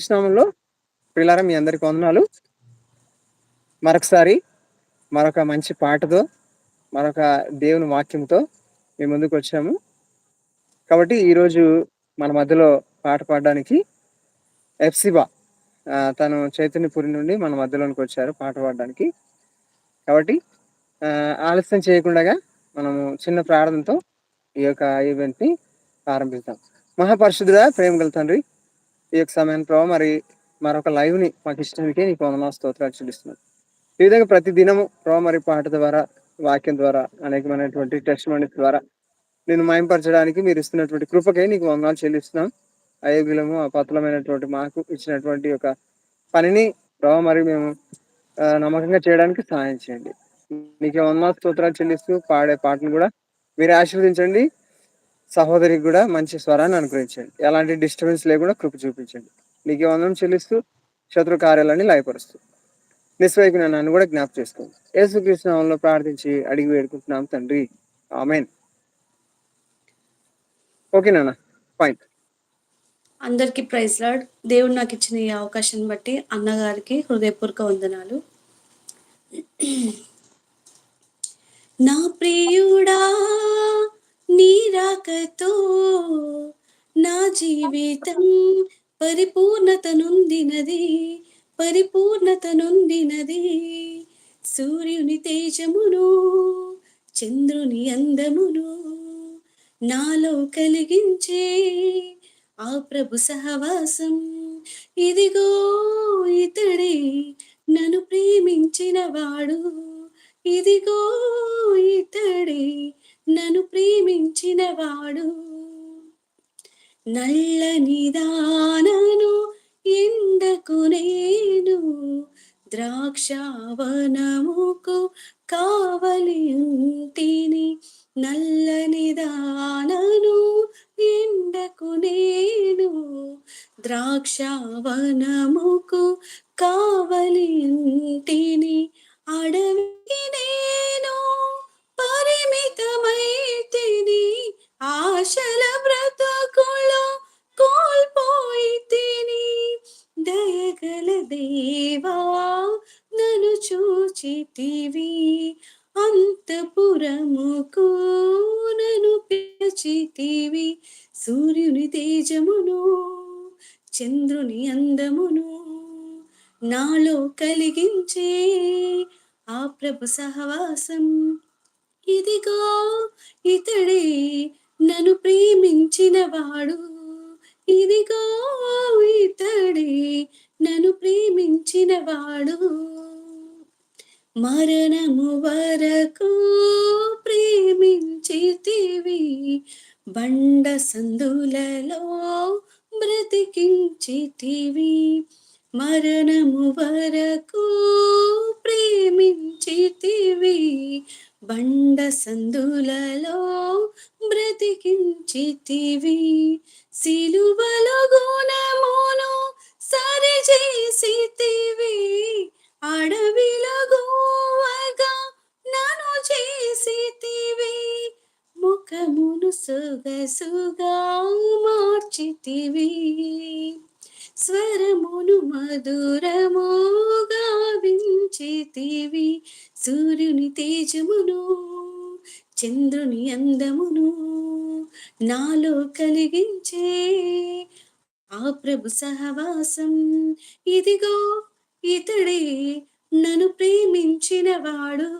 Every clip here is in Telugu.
కృష్ణంలో పిల్లరా మీ అందరికి వందనాలు. మరొకసారి మరొక మంచి పాటతో మరొక దేవుని వాక్యంతో మీ ముందుకు వచ్చాము. కాబట్టి ఈరోజు మన మధ్యలో పాట పాడడానికి ఎఫ్సిబా తను చైతన్యపురి నుండి మన మధ్యలోనికి వచ్చారు పాట పాడడానికి. కాబట్టి ఆలస్యం చేయకుండా మనము చిన్న ప్రార్థనతో ఈ యొక్క ఈవెంట్ని ప్రారంభిస్తాం మహాపరిశుద్ధుడా ప్రేమ గల తండ్రి ఈ యొక్క సమయం ప్రభావ మరి మరొక లైవ్ని మాకు ఇష్టానికి నీకు వందనా స్తోత్రాలు చూపిస్తున్నాను ఈ విధంగా ప్రతి దినము ప్రభావ మరి పాట ద్వారా వాక్యం ద్వారా అనేకమైనటువంటి టెస్ట్ ద్వారా నేను మయంపరచడానికి మీరు ఇస్తున్నటువంటి కృపకై నీకు వందనాలు చెల్లిస్తున్నాం. అయోగ్యులము అపతులమైనటువంటి మాకు ఇచ్చినటువంటి ఒక పనిని ప్రభావ మరి మేము నమ్మకంగా చేయడానికి సహాయం చేయండి. నీకు వందనాలు స్తోత్రాలు చెల్లిస్తూ పాడే పాటను కూడా మీరు ఆశీర్వదించండి. సహోదరికి కూడా మంచి స్వరాన్ని అనుగ్రహించండి. ఎలాంటి డిస్టర్బెన్స్ లేకుండా కృప చూపించండి. నీకే వందనం చెల్లిస్తూ శత్రు కార్యాలన్నీ లయపరుస్తూ. నిస్వైపు నన్ను కూడా జ్ఞాపం చేసుకోండి. యేసుకృష్ణంలో ప్రార్థించి అడిగి వేడుకుంటున్నాం తండ్రి. ఆమెన్. ఓకే నాన్న పాయింట్ అందరికీ ప్రైజ్ లాడ్. దేవుడు నాకు ఇచ్చిన ఈ అవకాశం బట్టి అన్నగారికి హృదయపూర్వక వందనాలు. నా ప్రియుడా నీరాకతో నా జీవితం పరిపూర్ణత నొందినది పరిపూర్ణత నొందినది సూర్యుని తేజమును చంద్రుని అందమును నాలో కలిగించే ఆ ప్రభు సహవాసం. ఇదిగో ఇతడే నన్ను ప్రేమించిన వాడు ఇదిగో ఇతడే నన్ను ప్రేమించిన వాడు. నల్లని దానను ఎండకు నేను ద్రాక్షావనముకు కావలి ఉంటిని. నల్లని దానను ఎండకు నేను ద్రాక్షావనముకు కావలి ఉంటిని. అడవినే ఆశల కోల్పోయి తిని దయగల దేవా నన్ను చూచితివి. అంతపురముకు నన్ను పిలిచితివి. సూర్యుని తేజమును చంద్రుని అందమును నాలో కలిగించే ఆ ప్రభు సహవాసం. ఇదిగో ఇతడే నన్ను ప్రేమించిన వాడు. ఇదిగో ఇతడే నన్ను ప్రేమించిన వాడు. మరణము వరకు ప్రేమించితివి. బండ సందులలో బ్రతికించితివి. మరణము వరకు ప్రేమించితివి. బండ సందులలో బ్రతికించితివి. సిలువలో గుణమును సరిచేసితివి. అడవిలో గోవగా నను చేసితివి. ముఖమును సుగసుగా మార్చితివి. స్వరమును మధురమోగా చేతేవి. సూర్యుని తేజమును చంద్రుని అందమును నాలో కలిగించే. ఆ ప్రభు సహవాసం ఇదిగో ఇతడే నన్ను ప్రేమించిన వాడు.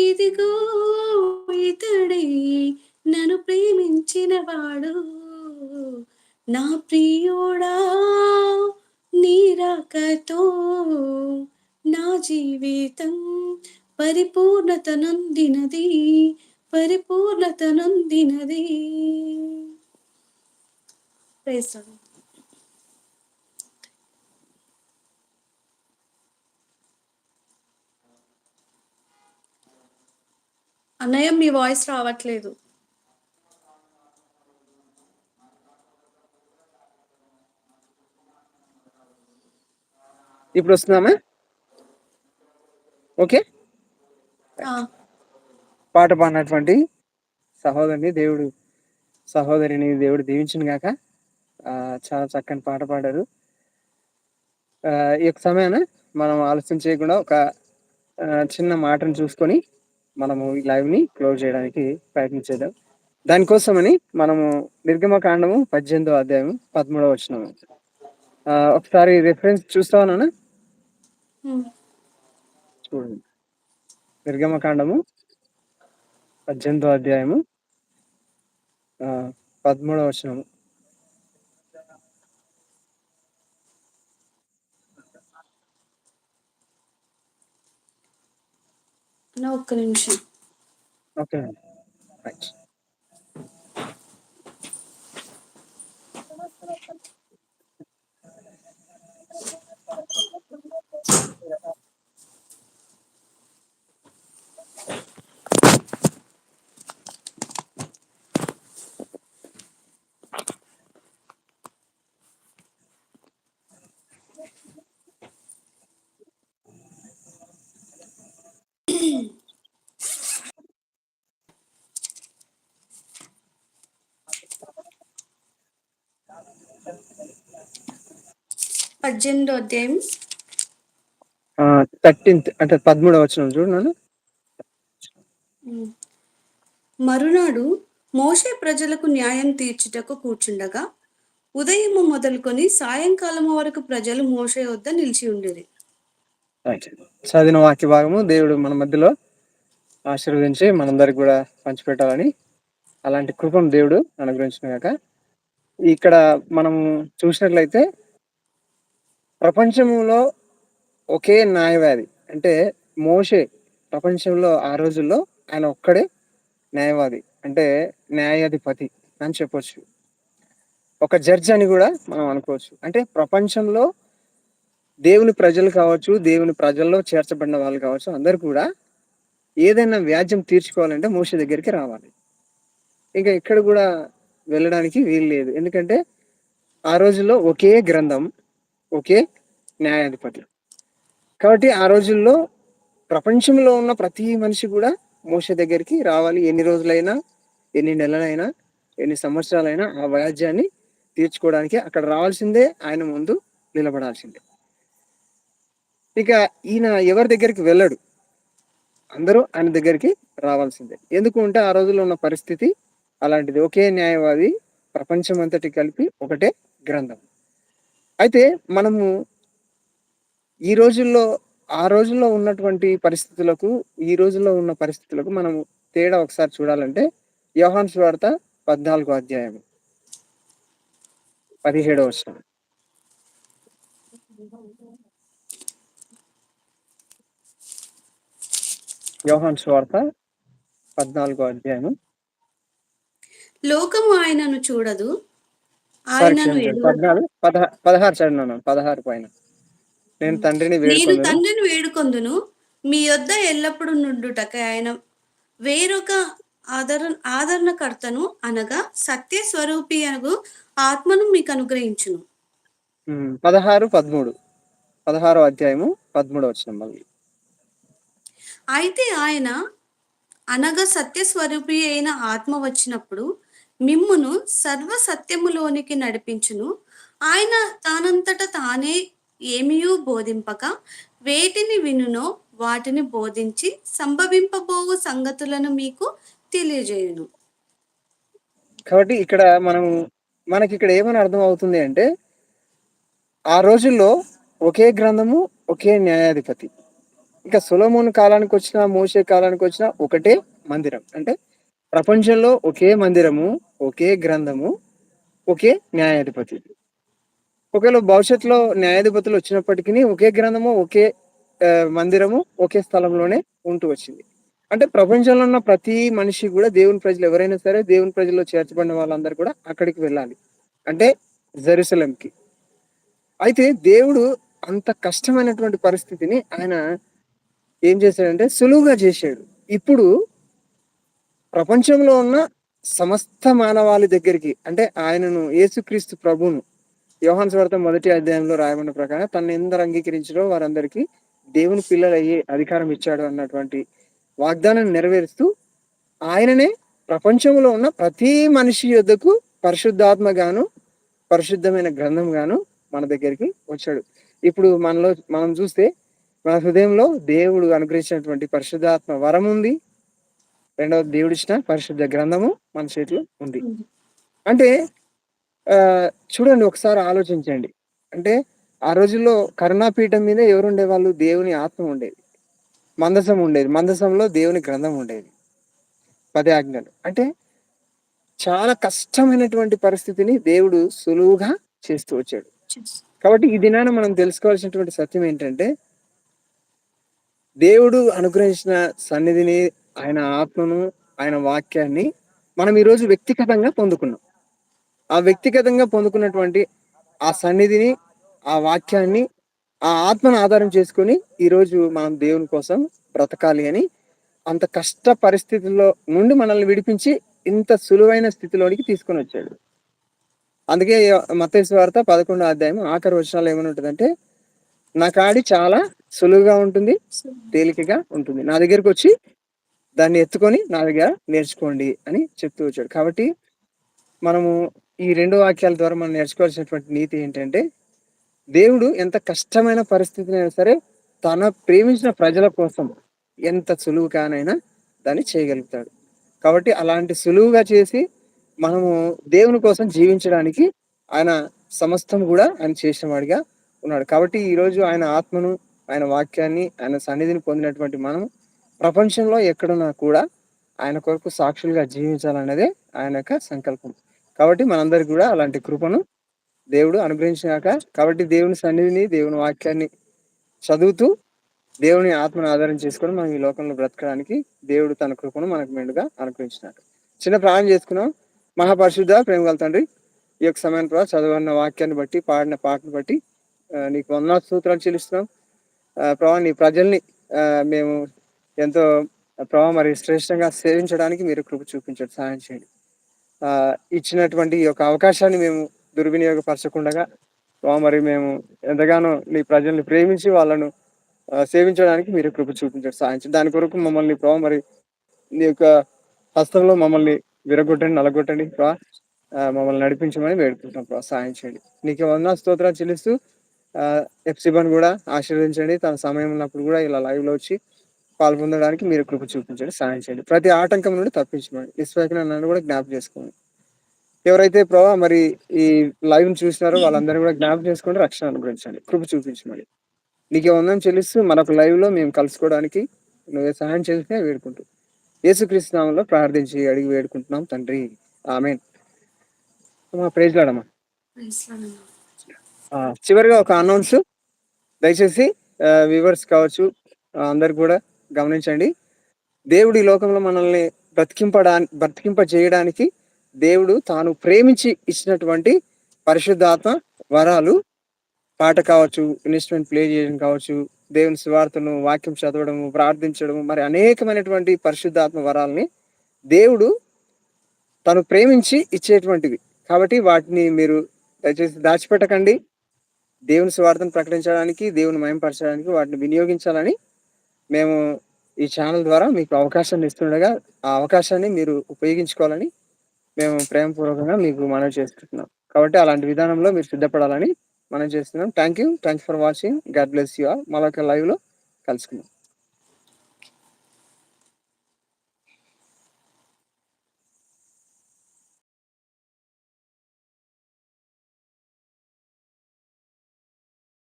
ఇదిగో ఇతడే నన్ను ప్రేమించిన వాడు. నా ప్రియుడా నీరాకతో నా జీవితం పరిపూర్ణత నొందినది పరిపూర్ణత నొందినది Praise అన్నయ్య మీ వాయిస్ రావట్లేదు. ఇప్పుడు వస్తున్నామా? ఓకే పాట పాడినటువంటి సహోదరిని దేవుడు సహోదరిని దేవుడు దీవించిన గాక ఆ, చాలా చక్కని పాట పాడారు ఈ యొక్క సమయాన మనం ఆలస్యం చేయకుండా ఒక చిన్న మాటను చూసుకొని మనము ఈ లైవ్‌ని క్లోజ్ చేయడానికి ప్రయత్నం చేద్దాం. దానికోసమని మనము నిర్గమకాండము 18వ అధ్యాయం 13వ వచనం. ఆహ్, ఒకసారి రిఫరెన్స్ చూస్తావా నాన్న? చూడండి. నిర్గమకాండము 18వ అధ్యాయము 13వ వచనము. ఒక్క నిమిషం. ఓకే. రైట్. పద్దెనిమిదో అధ్యాయం 13థ్ అంటే 13వ వచనం చూడు. మరునాడు మోషే ప్రజలకు న్యాయం తీర్చుటకు కూర్చుండగా ఉదయము మొదలుకొని సాయంకాలము వరకు ప్రజలు మోషే వద్ద నిలిచి. రైట్. చదివిన వాక్య భాగము దేవుడు మన మధ్యలో ఆశీర్వదించి మనందరికి కూడా పంచిపెట్టాలని అలాంటి కృపను దేవుడు అనుగ్రహించును గాక. ఇక్కడ మనము చూసినట్లయితే ప్రపంచంలో ఒకే న్యాయవాది అంటే మోషే ప్రపంచంలో ఆ రోజుల్లో ఆయన ఒక్కడే న్యాయవాది అంటే న్యాయాధిపతి అని చెప్పొచ్చు. ఒక జడ్జ్ అని కూడా మనం అనుకోవచ్చు. అంటే ప్రపంచంలో దేవుని ప్రజలు కావచ్చు, దేవుని ప్రజల్లో చేర్చబడిన వాళ్ళు కావచ్చు, అందరు కూడా ఏదైనా వ్యాజ్యం తీర్చుకోవాలంటే మోష దగ్గరికి రావాలి. ఇంకా ఇక్కడ కూడా వెళ్ళడానికి వీలు లేదు. ఎందుకంటే ఆ రోజుల్లో ఒకే గ్రంథం, ఒకే న్యాయాధిపతి. కాబట్టి ఆ రోజుల్లో ప్రపంచంలో ఉన్న ప్రతి మనిషి కూడా మోస దగ్గరికి రావాలి. ఎన్ని రోజులైనా, ఎన్ని నెలలైనా, ఎన్ని సంవత్సరాలైనా ఆ వ్యాజ్యాన్ని తీర్చుకోవడానికి అక్కడ రావాల్సిందే. ఆయన ముందు నిలబడాల్సిందే. ఇక ఈయన ఎవరి దగ్గరికి వెళ్ళడు. అందరూ ఆయన దగ్గరికి రావాల్సిందే. ఎందుకు అంటే ఆ రోజుల్లో ఉన్న పరిస్థితి అలాంటిది. ఒకే న్యాయవాది ప్రపంచం అంతటి కలిపి ఒకటే గ్రంథం. అయితే మనము ఈ రోజుల్లో ఆ రోజుల్లో ఉన్నటువంటి పరిస్థితులకు, ఈ రోజుల్లో ఉన్న పరిస్థితులకు మనము తేడా ఒకసారి చూడాలంటే యోహాన్ స్వార్త పద్నాలుగో అధ్యాయం. 17వ వచనం. యోహాన్ స్వార్త పద్నాలుగో అధ్యాయం లోకము ఆయనను చూడదు. సారీ ఆయనను క్షమించండి. ఎరుగదు. 14 పదహ 16 చదివినాను. 16 పైన. నేను తండ్రిని నేను వేడుకొందును. తండ్రిని వేడుకొందును. మీ యొద్ద ఎల్లప్పుడూ నుండుటకై ఆయన వేరొక ఆదర ఆదరణకర్తను అనగా సత్య స్వరూపియగు ఆత్మను మీకు అనుగ్రహించును. 16, 13. 16వ అధ్యాయము 13వ వచనం మళ్ళీ. అయితే ఆయన అనగా సత్య స్వరూపి అయిన ఆత్మ వచ్చినప్పుడు మిమ్మును సర్వ సత్యములోనికి నడిపించును. ఆయన తానంతట తానే ఏమీయూ బోధింపక వేటిని వినునో వాటిని బోధించి సంభవింపబోవు సంగతులను మీకు తెలియజేయును. కాబట్టి ఇక్కడ మనము మనకిక్కడ ఏమని అర్థం అవుతుంది అంటే ఆ రోజుల్లో ఒకే గ్రంథము, ఒకే న్యాయాధిపతి. ఇంకా సులమోన్ కాలానికి వచ్చిన మోసే కాలానికి వచ్చిన ఒకటే మందిరం. అంటే ప్రపంచంలో ఒకే మందిరము, ఒకే గ్రంథము, ఒకే న్యాయాధిపతి. ఒకవేళ భవిష్యత్తులో న్యాయాధిపతులు వచ్చినప్పటికీ ఒకే గ్రంథము, ఒకే మందిరము, ఒకే స్థలంలోనే ఉంటూ వచ్చింది. అంటే ప్రపంచంలో ఉన్న ప్రతి మనిషి కూడా దేవుని ప్రజలు ఎవరైనా సరే దేవుని ప్రజల్లో చేర్చబడిన వాళ్ళందరూ కూడా అక్కడికి వెళ్ళాలి. అంటే జెరూసలంకి అయితే దేవుడు అంత కష్టమైనటువంటి పరిస్థితిని ఆయన ఏం చేశాడంటే సులువుగా చేశాడు. ఇప్పుడు ప్రపంచంలో ఉన్న సమస్త మానవాళి దగ్గరికి అంటే ఆయనను యేసుక్రీస్తు ప్రభును యోహాను సువార్త మొదటి అధ్యాయంలో రాయబడిన ప్రకారం తను ఎందరు అంగీకరించడో వారందరికీ దేవుని పిల్లలు అయ్యే అధికారం ఇచ్చాడు అన్నటువంటి వాగ్దానాన్ని నెరవేరుస్తూ ఆయననే ప్రపంచంలో ఉన్న ప్రతి మనిషి యొద్దకు పరిశుద్ధాత్మ గాను, పరిశుద్ధమైన గ్రంథం గాను మన దగ్గరికి వచ్చాడు. ఇప్పుడు మనలో మనం చూస్తే మన హృదయంలో దేవుడు అనుగ్రహించినటువంటి పరిశుద్ధాత్మ వరం ఉంది రెండవది దేవుడు ఇచ్చిన పరిశుద్ధ గ్రంథము మన చేతిలో ఉంది. అంటే ఆ చూడండి ఒకసారి ఆలోచించండి. అంటే ఆ రోజుల్లో కరుణాపీఠం మీద ఎవరు ఉండేవాళ్ళు దేవుని ఆత్మ ఉండేది. మందసం ఉండేది. మందసంలో దేవుని గ్రంథం ఉండేది. పది ఆజ్ఞలు. అంటే చాలా కష్టమైనటువంటి పరిస్థితిని దేవుడు సులువుగా చేస్తూ వచ్చాడు. కాబట్టి ఈ దినాన మనం తెలుసుకోవాల్సినటువంటి సత్యం ఏంటంటే దేవుడు అనుగ్రహించిన సన్నిధిని ఆయన ఆత్మను ఆయన వాక్యాన్ని మనం ఈరోజు వ్యక్తిగతంగా పొందుకున్నాం. ఆ వ్యక్తిగతంగా పొందుకున్నటువంటి ఆ సన్నిధిని ఆ వాక్యాన్ని ఆ ఆత్మను ఆధారం చేసుకొని ఈరోజు మనం దేవుని కోసం బ్రతకాలి అని అంత కష్ట పరిస్థితుల్లో నుండి మనల్ని విడిపించి ఇంత సులువైన స్థితిలోనికి తీసుకొని వచ్చాడు. అందుకే మతేసు వార్త పదకొండో అధ్యాయం ఆఖరి వచనాలు ఏమని ఉంటుందంటే నా కాడి చాలా సులువుగా ఉంటుంది తేలికగా ఉంటుంది. నా దగ్గరికి వచ్చి దాన్ని ఎత్తుకొని నా దగ్గర నేర్చుకోండి అని చెప్తూ వచ్చాడు. కాబట్టి మనము ఈ రెండు వాక్యాల ద్వారా మనం నేర్చుకోవాల్సినటువంటి నీతి ఏంటంటే దేవుడు ఎంత కష్టమైన పరిస్థితినైనా సరే తన ప్రేమించిన ప్రజల కోసం ఎంత సులువుగానైనా దాన్ని చేయగలుగుతాడు. కాబట్టి అలాంటి సులువుగా చేసి మనము దేవుని కోసం జీవించడానికి ఆయన సమస్తం కూడా ఆయన చేసిన వాడిగా ఉన్నాడు. కాబట్టి ఈరోజు ఆయన ఆత్మను ఆయన వాక్యాన్ని ఆయన సన్నిధిని పొందినటువంటి మనం ప్రపంచంలో ఎక్కడున్నా కూడా ఆయన కొరకు సాక్షులుగా జీవించాలన్నదే ఆయన యొక్క సంకల్పం. కాబట్టి మనందరికి కూడా అలాంటి కృపను దేవుడు అనుగ్రహించినాక కాబట్టి దేవుని సన్నిధిని దేవుని వాక్యాన్ని చదువుతూ దేవుని ఆత్మను ఆధారం చేసుకొని మనం ఈ లోకంలో బ్రతకడానికి దేవుడు తన కృపను మనకు మెండుగా అనుగ్రహించినాడు చిన్న ప్రాణం చేసుకున్నాం. మహాపరిశుద్ధ ప్రేమగల తండ్రి ఈ యొక్క సమయం ప్రభావ చదవన్న వాక్యాన్ని బట్టి పాడిన పాటను బట్టి నీకు వందనా సూత్రాలు చెల్లిస్తున్నాం. ఆ, ప్రభావ నీ ప్రజల్ని మేము ఎంతో ప్రభావ మరి శ్రేష్టంగా సేవించడానికి మీరు కృప చూపించండి సహాయం చేయండి. ఇచ్చినటువంటి ఈ యొక్క అవకాశాన్ని మేము దుర్వినియోగపరచకుండా ప్రభావ మరి మేము ఎంతగానో నీ ప్రజల్ని ప్రేమించి వాళ్ళను సేవించడానికి మీరు కృప చూపించండి సహాయం చేయండి. దాని కొరకు మమ్మల్ని ప్రభావ మరి నీ యొక్క హస్తంలో మమ్మల్ని విరగొట్టండి నలగొట్టండి ప్రభా. మమ్మల్ని నడిపించమని వేడుకుంటున్నాం ప్రభా. సహాయం చేయండి. నీకు వంద స్తోత్రాలు చెల్లిస్తూ ఎఫ్సిబన్ కూడా ఆశీర్వదించండి. తన సమయం ఉన్నప్పుడు కూడా ఇలా లైవ్లో వచ్చి పాల్పొందడానికి మీరు కృప చూపించండి సహాయం చేయండి. ప్రతి ఆటంకం నుండి తప్పించమని నిస్వేకన నన్ను కూడా జ్ఞాపకం చేసుకోండి. ఎవరైతే ప్రభావ మరి ఈ లైవ్ని చూసినారో వాళ్ళందరూ కూడా జ్ఞాపకం చేసుకొని రక్షణ అనుగ్రహించండి. కృప చూపించమని. నీకే వందం చెల్లిస్తూ మరొక లైవ్లో మేము కలుసుకోవడానికి నువ్వే సహాయం చేస్తే వేడుకుంటూ. యేసుక్రీస్తు నామంలో ప్రార్థించి అడిగి వేడుకుంటున్నాం తండ్రి. ఆమె ప్రైజ్ లాడమ్మా Praise Lord అన్న. ఆ, చివరిగా ఒక అనౌన్స్ దయచేసి వ్యూవర్స్ కావచ్చు అందరు కూడా గమనించండి. దేవుడు ఈ లోకంలో మనల్ని బ్రతికింపడా బ్రతికింప చేయడానికి దేవుడు తాను ప్రేమించి ఇచ్చినటువంటి పరిశుద్ధాత్మ వరాలు పాట కావచ్చు ఇన్స్ట్రుమెంట్ ప్లే చేయడం కావచ్చు దేవుని స్వార్థను వాక్యం చదవడము ప్రార్థించడము మరి అనేకమైనటువంటి పరిశుద్ధాత్మ వరాలని దేవుడు తను ప్రేమించి ఇచ్చేటువంటివి. కాబట్టి వాటిని మీరు దయచేసి దాచిపెట్టకండి. దేవుని స్వార్థను ప్రకటించడానికి దేవుని మయంపరచడానికి వాటిని వినియోగించాలని మేము ఈ ఛానల్ ద్వారా మీకు అవకాశాన్ని ఇస్తుండగా ఆ అవకాశాన్ని మీరు ఉపయోగించుకోవాలని మేము ప్రేమపూర్వకంగా మీకు మనవి చేస్తున్నాం. కాబట్టి అలాంటి విధానంలో మీరు సిద్ధపడాలని మనం చేస్తున్నాం. Thank you thank for watching God bless you all మరొక లైవ్లో కలుసుకుందాం.